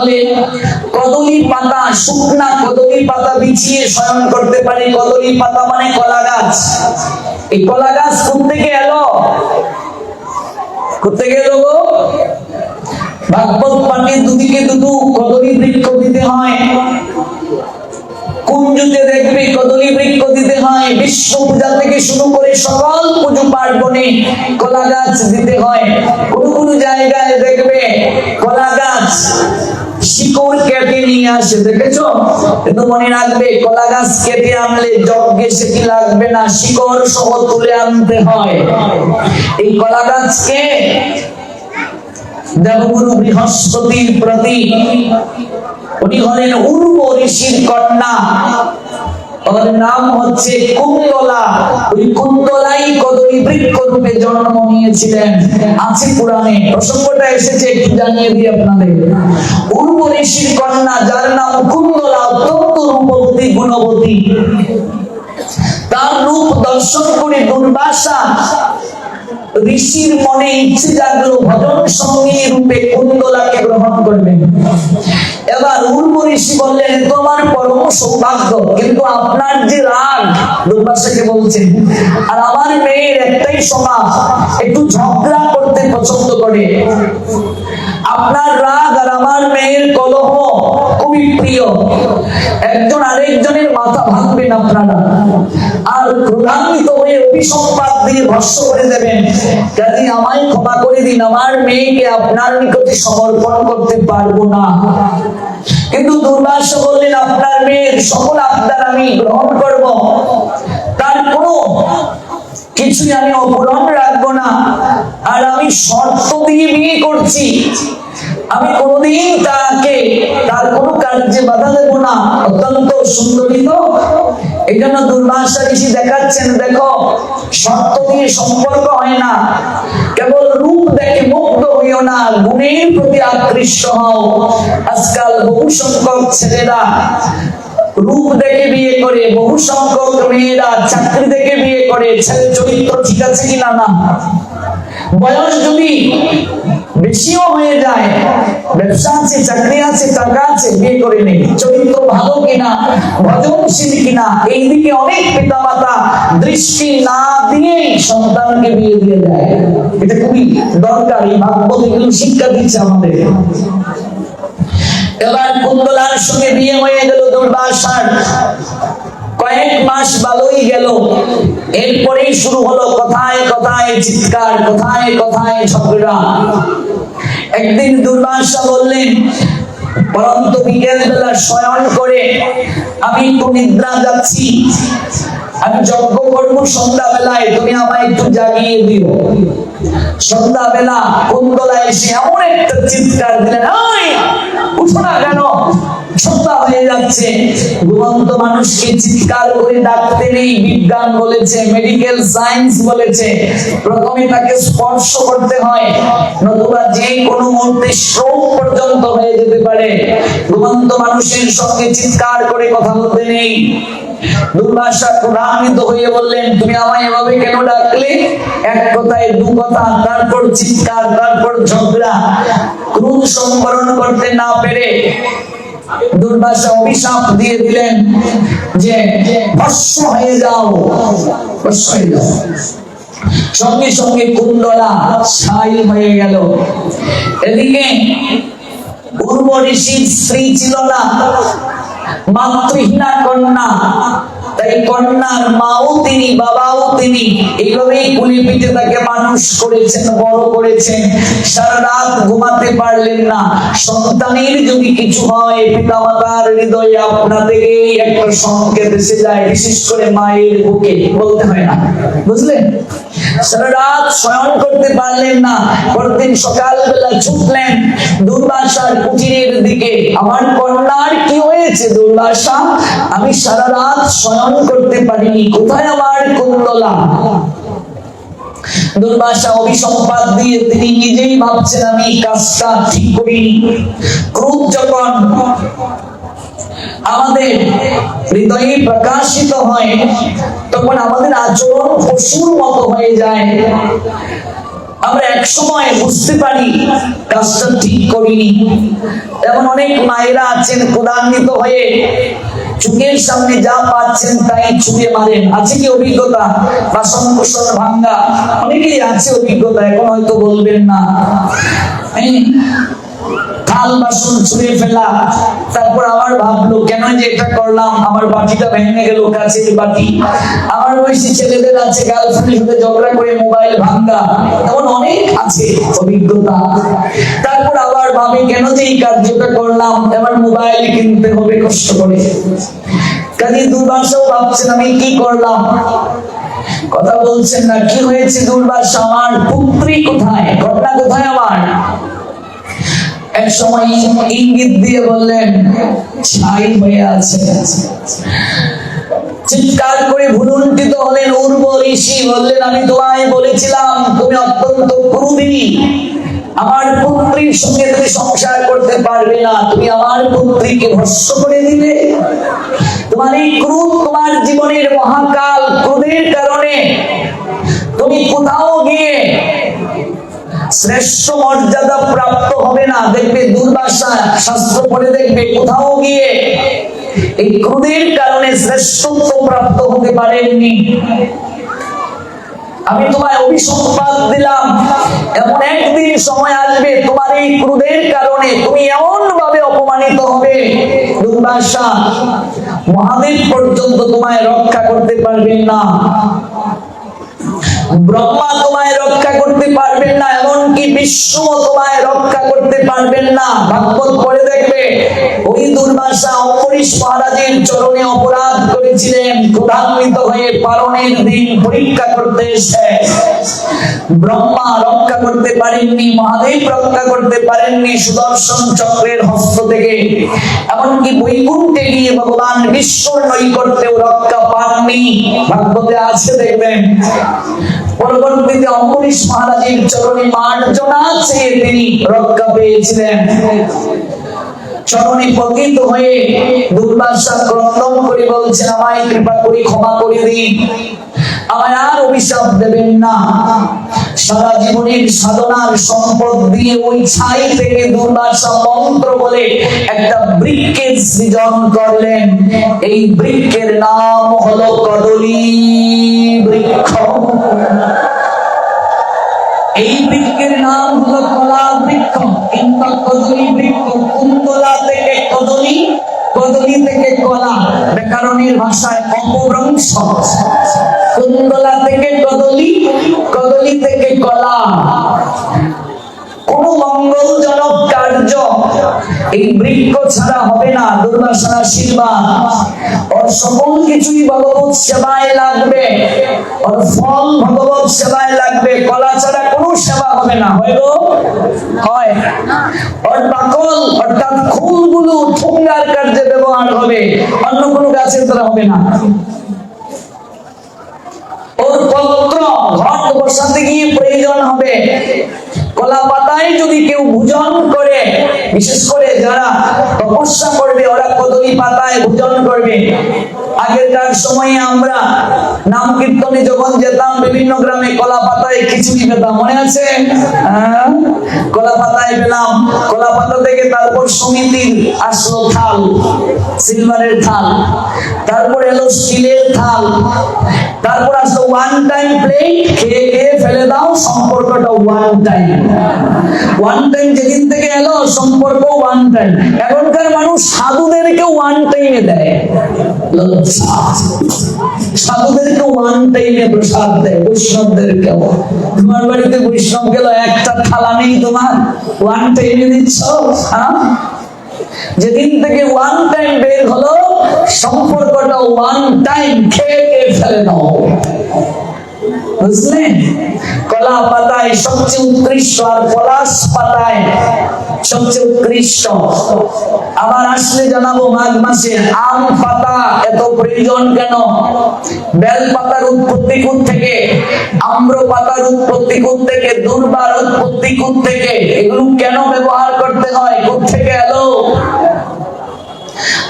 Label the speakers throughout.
Speaker 1: তাহলে কদলি পাতা, শুকনা কদলি পাতা বিছিয়ে শয়ন করতে পারে। কদলি পাতা মানে কলা গাছ। এই কলা গাছ কোথেকে এলো? কোথেকে এলো গো? ভাগবত দুদিকে বৃক্ষ দিতে হয়। কুঞ্জুতে দেখবে বৃক্ষ দিতে হয়। বিশ্ব পূজা থেকে শুরু করে সকল পুজো পার্বণে কলা গাছ দিতে হয়। কোন কোন জায়গায় দেখবে কলা গাছ। শিকড় কেটে নিয়ে আসে কিন্তু মনে রাখবে, কলা গাছ কেটে আনলে যজ্ঞে সেটি লাগবে না? শিকড় সহ তুলে আনতে হয়। এই কলা গাছকে দেবগুরু বৃহস্পতির প্রতি উনি হলেন উর্ব ঋষির কন্যা। ওর নাম হচ্ছে কুন্তলা। ওই কুন্তলাই কদলী বৃক্ষ রূপে জন্ম নিয়েছিলেন। আছে পুরাণে। প্রসঙ্গটা এসেছে, একটু জানিয়ে দিই আপনাদের। উর্ব ঋষির কন্যা, যার নাম কুন্তলা অত্যন্ত রূপবতী গুণবতী। তার রূপ দর্শন করে দুর্বাসা। ঋষির মনে ইচ্ছে জাগলো ভজন সঙ্গী রূপে কুন্দলাকে গ্রহণ করবেন। এবার উর্ব ঋষি বললেন "এ তো আমার পরম সৌভাগ্য, কিন্তু আপনার যে রাগ, দুর্বাসাকে বলছেন, আর আমার মেয়ের একটাই স্বভাব, একটু ঝগড়া করতে পছন্দ করে। আপনার রাগ আর আমার মেয়ের কলহ খুবই প্রিয়। একজন আরেকজনের মাথা ভাঙবেন আপনারা। আর ক্রোধান্বিত হয়ে অভিসম্পাদ দিয়ে ভস্য করে দেবেন। কাজে আমায় ক্ষমা করে দিন, আমার মেয়েকে আপনার নিকটে সমর্পণ করতে পারব না। কিন্তু দুর্বাস বললেন, আপনার মেয়ের সকল আবদার আমি গ্রহণ করব। তার কোনো কিছুই আমি অপূরণ রাখব না। আর আমি শর্ত দিয়ে বিয়ে করছি। আমি কোনোদিন তাকে তার কোনো কার্যে বাধা দেবো না। অত্যন্ত সুন্দরী তো। এই জন্য দুর্বাসা ঋষি দেখাচ্ছেন, দেখো, শর্ত দিয়ে সম্পর্ক হয় না। কেবল রূপ দেখে মুগ্ধ হইও না, গুণের প্রতি আকৃষ্ট হও। আজকাল বহু সংখ্যক ছেলেরা রূপ দেখে বিয়ে করে, বহু সংখ্যক মেয়েরা চাকরি দেখে বিয়ে করে। ছেলে চরিত্র ঠিক আছে কিনা না? বয়স যদি বেশিও হয়ে যায়। ব্যবসা আছে, চাকরি আছে, টাকা আছে, বিয়ে করে নেই। চরিত্র ভালো কিনা, ভজনশীল কিনা এই দিকে অনেক পিতা মাতা দৃষ্টি না দিয়েই সন্তানকে বিয়ে দিয়ে দেয়। এটা খুবই দরকার, এই ভাগবত শিক্ষা দিচ্ছে আমাদের। এবার কুন্দলার সঙ্গে বিয়ে হয়ে গেল দুর্বাসার। কয়েক মাস ভালোই গেল। এরপরেই শুরু হলো কথায় কথায় চিৎকার কথায় কথায় ঝগড়া। একদিন দুর্বাসা বললেন পরন্ত শয়ন করে আমি একটু নিদ্রা যাচ্ছি। আমি যজ্ঞ করব সন্ধ্যা বেলায় তুমি আমায় একটু জাগিয়ে দিও। সন্ধ্যা বেলা কুন্দলা এসে এমন একটা চিৎকার দিলেন "ওই, উঠো না কেন? সন্ধ্যা হয়ে যাচ্ছে। ঘুমন্ত মানুষকে চিৎকার করে ডাকতে নেই, বিজ্ঞান বলেছে মেডিকেল সায়েন্স বলেছে। প্রথমে তাকে স্পর্শ করতে হয়, নতুবা যে কোনো মুহূর্তে স্ট্রোক পর্যন্ত হয়ে যেতে পারে। ঘুমন্ত মানুষের সঙ্গে চিৎকার করে কথা বলতে নেই। দুর্বাসা হয়ে বললেন, তুমি আমায় এভাবে কেন ডাকলে? এক কথায়, দু কথা, তারপর চিৎকার, তারপর ঝগড়া। করতে না পেরে দুর্বাসা অভিশাপ দিয়ে দিলেন যে ভস্ম হয়ে যাও। ভস্ম হয়ে যাও। সঙ্গে সঙ্গে কুণ্ডলা ছাই হয়ে গেল। এদিকে পূর্ব ঋষির স্ত্রী ছিল না, মাতৃহীনা কন্যা। তাই কন্যার মাও তিনি, বাবাও তিনি এইভাবেই কুলি পিঠে তাকে মানুষ করেছেন, বড় করেছেন। সারা রাত ঘুমাতে পারলেন না। সন্তানের যদি কিছু হয় পিতা মাতার হৃদয়ে আপনা থেকেই একটা সংকেত এসে যায়, বিশেষ করে মায়ের বুকে। বলতে হয় না। বুঝলেন? সারা রাত শয়ন করতে পারলেন না। পরদিন সকালবেলা ছুটলেন দুর্বাসার কুটিরের দিকে। আমার কন্যার কি হয়েছে দুর্বাসা? আমি সারা রাত শয়ন করতে পারিনি। কোথায় আমার কুন্দলা দুর্বাসা অভিসম্পাদ দিয়ে তিনি নিজেই ভাবছেন, আমি কাজটা ঠিক করিনি। ক্রোধ যখন আমাদের হৃদয়ে প্রকাশিত হয়, তখন আমাদের আচরণ পশুর মতো হয়ে যায়। আমরা এক সময় বুঝতে পারি, কাজটা ঠিক করিনি। এমন অনেক মায়েরা আছেন, ক্রোধান্বিত হয়ে চোখের সামনে যা পাচ্ছেন তাই চুকে মারেন। আছে কি অভিজ্ঞতা? বাসন কুসন ভাঙ্গা? অনেকেই আছে অভিজ্ঞতা, এখন হয়তো বলবেন না। থাল বাসন ছুঁড়ে ফেলা। তারপর আবার ভাবলো, কেন যে এটা করলাম? আমার বাটিটা ভেঙে গেল, কাছের বাটি। আমার বয়সী ছেলেদের আছে গার্লফ্রেন্ডের সাথে ঝগড়া করে মোবাইল ভাঙ্গা। এমন অনেক আছে অভিজ্ঞতা। তারপর আবার ভাবে, কেন যে এই কার্যটা করলাম? মোবাইল কিনতে হবে, কষ্ট করে। কাজে দুর্বাসাও ভাবছেন, আমি কি করলাম? কথা বলছেন না, কি হয়েছে দুর্বাসা? আমার পুত্রী কোথায়? ঘটনা কোথায় আমার? এক সময় ইঙ্গিত দিয়ে বললেন, ছাই হয়ে আছে। চিৎকার করে হলেন উর্ব ঋষি, বললেন, আমি তোমায় বলেছিলাম, তুমি অত্যন্ত আমার পুত্রীর সঙ্গে তুমি সংসার করতে পারবে না। তুমি আমার পুত্রীকে ভস্য করে দিলে। তোমার এই ক্রোধ তোমার জীবনের মহাকাল ক্রোধের কারণে। তুমি কোথাও গিয়ে শ্রেষ্ঠ মর্যাদা প্রাপ্ত হবে না। দেখবে দুর্বাসা শাস্ত্র পড়ে দেখবে কোথাও গিয়ে এই ক্রোধের কারণে শ্রেষ্ঠত্ব প্রাপ্ত হতে পারেননি। আমি তোমায় অভিসম্পাদ দিলাম। এমন একদিন সময় আসবে তোমার এই ক্রোধের কারণে তুমি এমন ভাবে অপমানিত হবে। দুর্বাসা, মহাদেব পর্যন্ত তোমায় রক্ষা করতে পারবেন না। ব্রহ্মা তোমায় করতে পারবেন না, এমনকি বিষ্ণু তোমায় রক্ষা করতে পারবেন না। ভাগবত পড়ে দেখবে, ওই দুর্বাসা অম্বরীশ মহারাজের চরণে অপরাধ করেছিলেন ক্রোধান্বিত হয়ে পালনের দিন পরীক্ষা করতে এসে ব্রহ্মা রক্ষা করতে পারেননি, মহাদেব রক্ষা করতে পারেননি, সুদর্শন চক্রের হস্ত থেকে। এমনকি বৈকুণ্ঠে গিয়ে ভগবান বিষ্ণুর নৈকট্যেও রক্ষা পাননি। ভাগবতে আছে দেখবেন। পরবর্তীতে অম্বরীশ মহারাজের চরণে মার্জনা চেয়ে তিনি রক্ষা পেয়েছিলেন। সাধনার সম্পদ দিয়ে ওই ছাই থেকে মন্ত্র বলে একটা বৃক্ষের সৃজন করলেন। এই বৃক্ষের নাম হলো কদলী। কিংবা কদলী বৃক্ষ কুন্দলা থেকে কদলী কদলী থেকে কলা। ব্যাকরণের ভাষায় অপভ্রংশ। কুন্দলা থেকে কদলী কদলী থেকে কলা। এই বৃক্ষ ছাড়া হবে না দুর্বাসনা আশীর্বাদ ওর সকল কিছুই ভগবত সেবায় লাগবে। ওর ফল ভগবত সেবায় লাগবে। কলা ছাড়া কোনো সেবা হবে না গো? হয়। ওর বাকল অর্থাৎ ফুলগুলো ঠোঙ্গার কার্যে ব্যবহার হবে, অন্য কোনো গাছের দ্বারা হবে না। ওর পত্র, ঘট বসাতে গিয়ে প্রয়োজন হবে। কলা পাতায় যদি কেউ ভোজন করে, বিশেষ করে যারা তপস্যা করবে ওরা কদলি পাতায় ভোজন করবে। আগেরকার সময়ে আমরা নাম কীর্তনে যখন যেতাম, বিভিন্ন গ্রামে কলা পাতায় খিচুড়ি পেতাম মনে আছে? হ্যাঁ? কলা পাতায় পেলাম। কলা পাতা থেকে তারপর সমিতির আসলো থাল সিলভারের থাল। তারপর এলো স্টিলের থাল। তারপর আসলো ওয়ান টাইম প্লেট খেয়ে খেয়ে ফেলে দাও, সম্পর্কটা ওয়ান টাইম ওয়ান টাইম যেদিন থেকে এলো, সম্পর্ক ওয়ান টাইম এখনকার মানুষ সাধুদেরকে ওয়ান টাইমে দেয়। সাধুদেরকে ওয়ান টাইমে প্রসাদ দেয়, বৈষ্ণবদেরকেও। তোমার বাড়িতে বৈষ্ণব গেল, একটা থালা নেই তোমার। ওয়ান টাইমে দিচ্ছ হ্যাঁ? যেদিন থেকে ওয়ান টাইম বের হলো, সম্পর্কটা ওয়ান টাইম খেয়ে খেয়ে ফেলে দাও বুঝলেন? কলা পাতায় সবচেয়ে উৎকৃষ্ট আর পলাশ পাতায় সবচেয়ে উৎকৃষ্ট। আবার আসলে জানাব মাঘ মাসে আম পাতা এত প্রয়োজন কেন? বেল পাতার উৎপত্তি কোথ থেকে? আম্র পাতার উৎপত্তি কোথ থেকে? দুর্বার উৎপত্তি কোথ থেকে? এগুলো কেন ব্যবহার করতে হয়? কোথ থেকে এলো?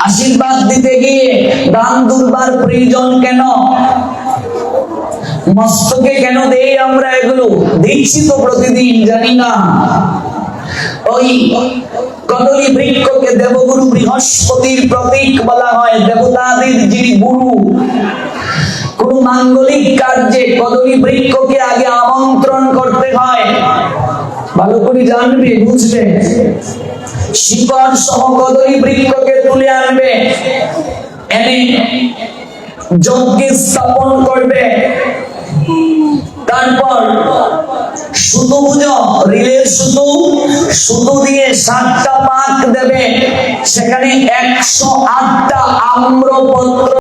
Speaker 1: আশীর্বাদ দিতে গিয়ে দান দুর্বার প্রয়োজন কেন? মস্তকে কেন দেই আমরা এগুলো? দিচ্ছি তো প্রতিদিন, জানি না। ওই কদলী বৃক্ষকে দেবগুরু বৃহস্পতির প্রতীক বলা হয়। দেবতাদের যিনি গুরু, কোন মাঙ্গলিক কার্যে কদলী বৃক্ষকে আগে আমন্ত্রণ করতে হয়। ভালো করে জানবে, বুঝবে। শিকড় সহ কদলী বৃক্ষকে তুলে আনবে। এনে যজ্ঞে স্থাপন করবে। তারপর সুতো বুঝো রিলের সুতো সুতো দিয়ে সাতটা পাক দেবে। সেখানে একশো আটটা আম্রপত্র